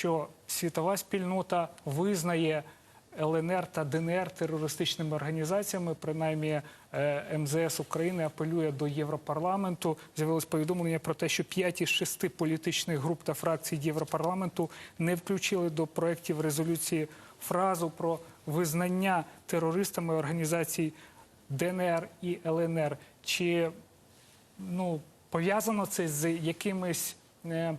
що світова спільнота визнає ЛНР та ДНР терористичними організаціями. Принаймні, е, МЗС України апелює до Європарламенту. З'явилось повідомлення про те, що 5 із 6 політичних груп та фракцій Європарламенту не включили до проєктів резолюції фразу про визнання терористами організацій ДНР і ЛНР. Чи ну, пов'язано це з якимись е,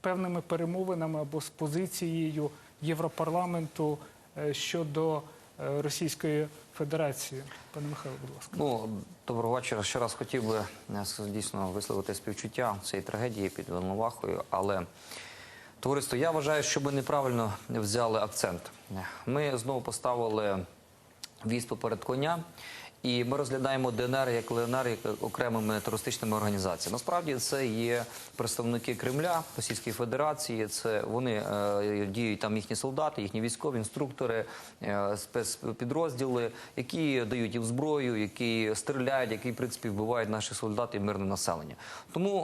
певними перемовинами або з позицією Європарламенту е, щодо е, Російської Федерації? Пане Михайло, будь ласка. Ну, доброго вечора. Ще раз хотів би е, дійсно висловити співчуття цієї трагедії під Волновахою, але товариство, я вважаю, що ми неправильно взяли акцент. Ми знову поставили віз поперед коня. І ми розглядаємо ДНР як ЛНР як окремими терористичними організаціями. Насправді це є представники Кремля, Російської Федерації. Це вони е, діють там їхні солдати, їхні військові інструктори, е, спецпідрозділи, які дають їм зброю, які стріляють, які в принципі вбивають наших солдатів і мирне населення. Тому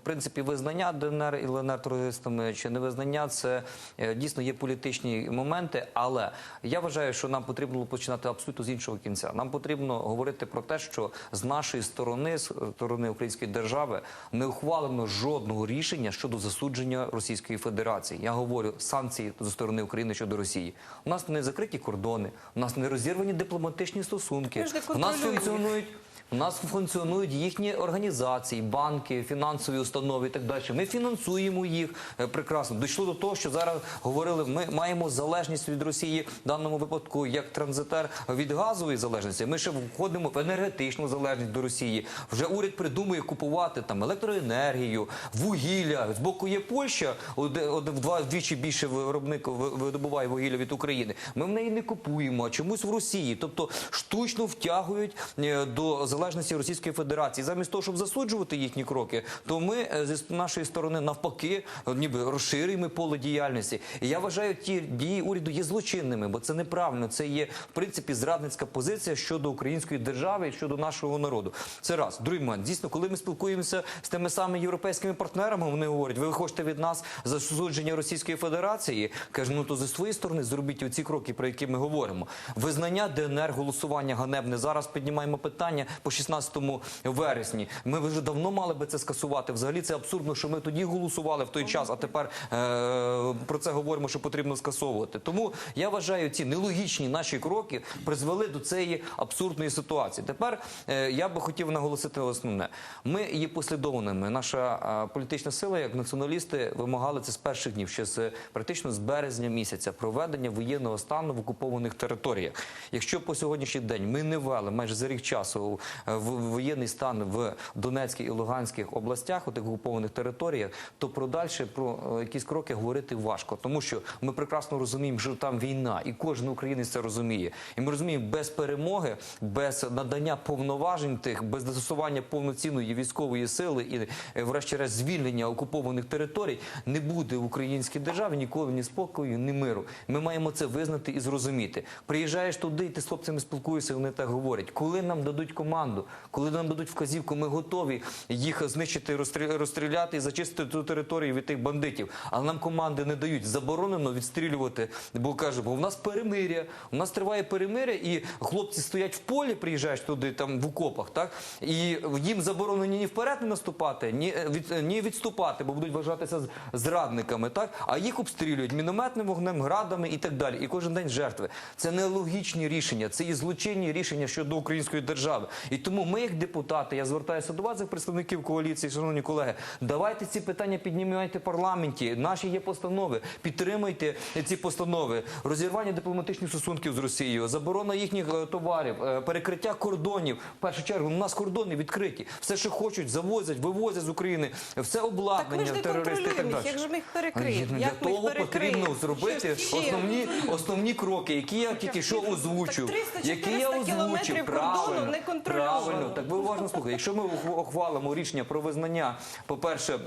в принципі визнання ДНР і ЛНР терористами чи не визнання це е, дійсно є політичні моменти. Але я вважаю, що нам потрібно починати абсолютно з іншого кінця. Нам потрібно говорити про те, що з нашої сторони, з сторони Української держави, не ухвалено жодного рішення щодо засудження Російської Федерації. Я говорю санкції зі сторони України щодо Росії. У нас не закриті кордони, у нас не розірвані дипломатичні стосунки. У нас функціонують. У нас функціонують їхні організації, банки, фінансові установи і так далі. Ми фінансуємо їх е, прекрасно. Дійшло до того, що зараз говорили, ми маємо залежність від Росії в даному випадку як транзитер від газової залежності. Ми ще входимо в енергетичну залежність до Росії. Вже уряд придумує купувати там електроенергію, вугілля. З боку є Польща, вдва- вдвічі більше виробник видобуває вугілля від України. Ми в неї не купуємо, а чомусь в Росії. Тобто штучно втягують е, до залежності Російської Федерації. Замість того, щоб засуджувати їхні кроки, то ми е, зі нашої сторони навпаки, е, ніби розширюємо поле діяльності. І я вважаю, ті дії уряду є злочинними, бо це неправильно. Це є в принципі зрадницька позиція щодо української держави і щодо нашого народу. Це раз. Другий момент. Дійсно, коли ми спілкуємося з тими самими європейськими партнерами, вони говорять, ви хочете від нас засудження Російської Федерації. Каже, ну то зі своєї сторони зробіть оці кроки, про які ми говоримо. Визнання ДНР, голосування ганебне. Зараз піднімаємо питання по 16 вересні. Ми вже давно мали би це скасувати. Взагалі це абсурдно, що ми тоді голосували в той час, а тепер е- про це говоримо, що потрібно скасовувати. Тому я вважаю, ці нелогічні наші кроки призвели до цієї абсурдної ситуації. Тепер е, я би хотів наголосити основне. Ми є послідовними. Наша е, політична сила, як націоналісти, вимагали це з перших днів, ще з практично з березня місяця, проведення воєнного стану в окупованих територіях. Якщо по сьогоднішній день ми не ввели майже за рік часу воєнний стан в Донецькій і Луганських областях, у тих окупованих територіях, то про дальше про е, якісь кроки говорити важко, тому що ми прекрасно розуміємо, що там війна, і кожен українець це розуміє. І ми розуміємо, без перемоги, без надання повноважень тих, без застосування повноцінної військової сили і, е, врешті-решт, звільнення окупованих територій, не буде в українській державі ніколи ні спокою, ні миру. Ми маємо це визнати і зрозуміти. Приїжджаєш туди, і ти з хлопцями спілкуєшся, вони так говорять. Коли нам дадуть команду, коли нам дадуть вказівку, ми готові їх знищити, розстріляти і зачистити ту територію від тих бандитів. Але нам команди не дають. Заборонено відстрілювати, бо каже, бо в нас перемиря. У нас триває перемиря, і хлопці стоять в полі, приїжджаєш туди, там в окопах, так і їм заборонено ні вперед не наступати, ні е, від ні відступати, бо будуть вважатися зрадниками, так а їх обстрілюють мінометним вогнем, градами і так далі. І кожен день жертви. Це нелогічні рішення, це і злочинні рішення щодо української держави. І тому ми, як депутати, я звертаюся до вас, як представників коаліції, шановні колеги, давайте ці питання піднімайте в парламенті. Наші є постанови. Підтримайте ці постанови. Розірвання дипломатичних стосунків з Росією, заборона їхніх е, товарів, е, перекриття кордонів. В першу чергу у нас кордони відкриті. Все, що хочуть, завозять, вивозять з України, все Так ми обладнання, ж не терористи і так далі. Як же ми їх перекриємо? ну, для того потрібно зробити Що основні, основні кроки, які я тільки що Так 300-400 Які я озвучив кілометрів кордону не контрольовано. Правильно. Так ви уважно слухайте. Якщо ми ухвалимо рішення про визнання, по-перше.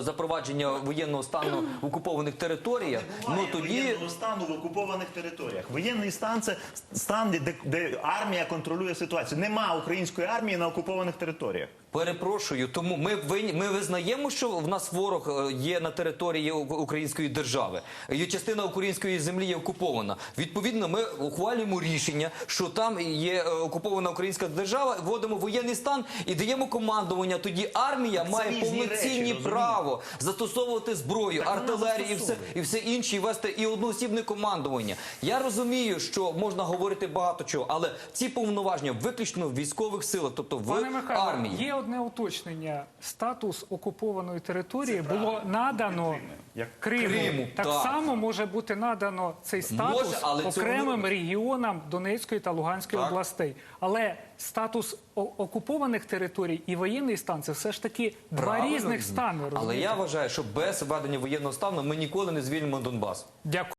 Запровадження воєнного стану в окупованих територіях, ну тоді воєнного стану в окупованих територіях. Воєнний стан це стан, де, де армія контролює ситуацію. Нема української армії на окупованих територіях. Перепрошую, тому ми винні- ми визнаємо, що в нас ворог е, є на території української держави. Є частина української землі є окупована. Відповідно, ми ухвалюємо рішення, що там є е, окупована українська держава, вводимо воєнний стан і даємо командування. Тоді армія Це має повноцінні речі, право застосовувати зброю, Так артилерію і все і все інше, і вести і одноосібне командування. Я розумію, що можна говорити багато чого, але ці повноваження виключно в військових силах, тобто в Пане Михайло, армії. є одне уточнення. Статус окупованої території було надано Як Криму. Криму, так, так. само може бути надано цей статус Може, але окремим регіонам Донецької та Луганської Так. областей. Але статус окупованих територій і воєнний стан це все ж таки два різних стани. Але я вважаю, що без введення воєнного стану ми ніколи не звільнимо Донбас. Дякую.